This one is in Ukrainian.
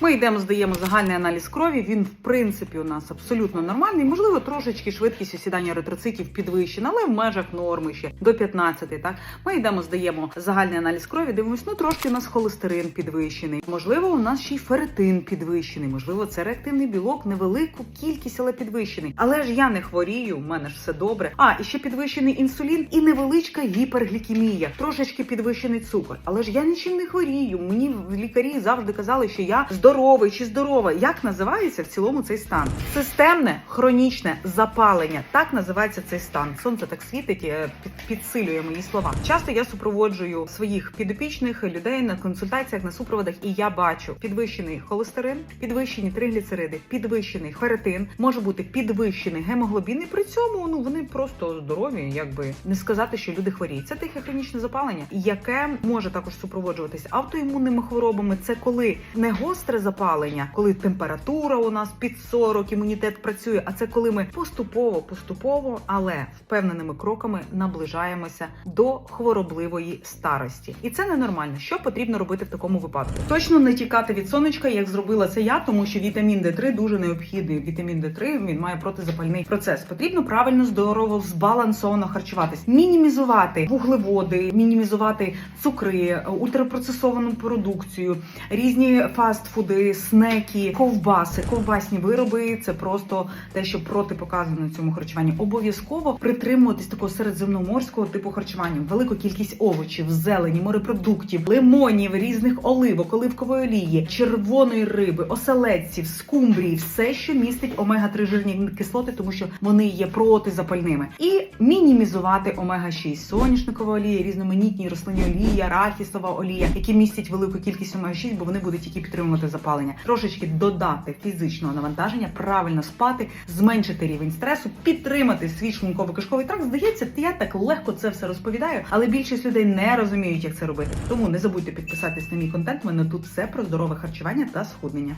Ми йдемо, здаємо загальний аналіз крові. Він, в принципі, у нас абсолютно нормальний. Можливо, трошечки швидкість осідання еритроцитів підвищена, але в межах норми ще до 15. Так ми йдемо, здаємо загальний аналіз крові. Дивимось, ну трошки у нас холестерин підвищений. Можливо, у нас ще й ферритин підвищений. Можливо, це реактивний білок, невелику кількість, але підвищений. Але ж я не хворію, у мене ж все добре. А і ще підвищений інсулін і невеличка гіперглікемія, трошечки підвищений цукор. Але ж я нічим не хворію. Мені лікарі завжди казали, що я здоровий чи здорова. Як називається в цілому цей стан? Системне хронічне запалення. Так називається цей стан. Сонце так світить, е, підсилює мої слова. Часто я супроводжую своїх підопічних людей на консультаціях, на супроводах, і я бачу підвищений холестерин, підвищені тригліцериди, підвищений ферритин, може бути підвищений гемоглобін. І при цьому ну вони просто здорові, якби не сказати, що люди хворіють. Це тихе хронічне запалення, яке може також супроводжуватись автоімунними хворобами. Це коли не гостре запалення, коли температура у нас під 40, імунітет працює. А це коли ми поступово, поступово, але впевненими кроками наближаємося до хворобливої старості. І це ненормально. Що потрібно робити в такому випадку? Точно не тікати від сонечка, як зробила це я, тому що вітамін Д3 дуже необхідний. Вітамін Д3 він має протизапальний процес. Потрібно правильно, здорово, збалансовано харчуватись, мінімізувати вуглеводи, мінімізувати цукри, ультрапроцесовану продукцію, різні фастфуди, снеки, ковбаси, ковбасні вироби. Це просто те, що протипоказано цьому харчуванню. Обов'язково притримуватись такого середземноморського типу харчування. Велику кількість овочів, зелені, морепродуктів, лимонів, різних оливок, оливкової олії, червоної риби, оселедців, скумбрії, все, що містить омега 3 жирні кислоти, тому що вони є протизапальними, і мінімізувати омега 6 соняшникова олія, різноманітні рослинні олії, арахісова олія, які містять велику кількість омега 6 бо вони будуть тільки підтримувати запалення. Трошечки додати фізичного навантаження, правильно спати, зменшити рівень стресу, підтримати свій шлунково-кишковий тракт. Здається, я так легко це все розповідаю, але більшість людей не розуміють, як це робити. Тому не забудьте підписатись на мій контент. В мене тут все про здорове харчування та схуднення.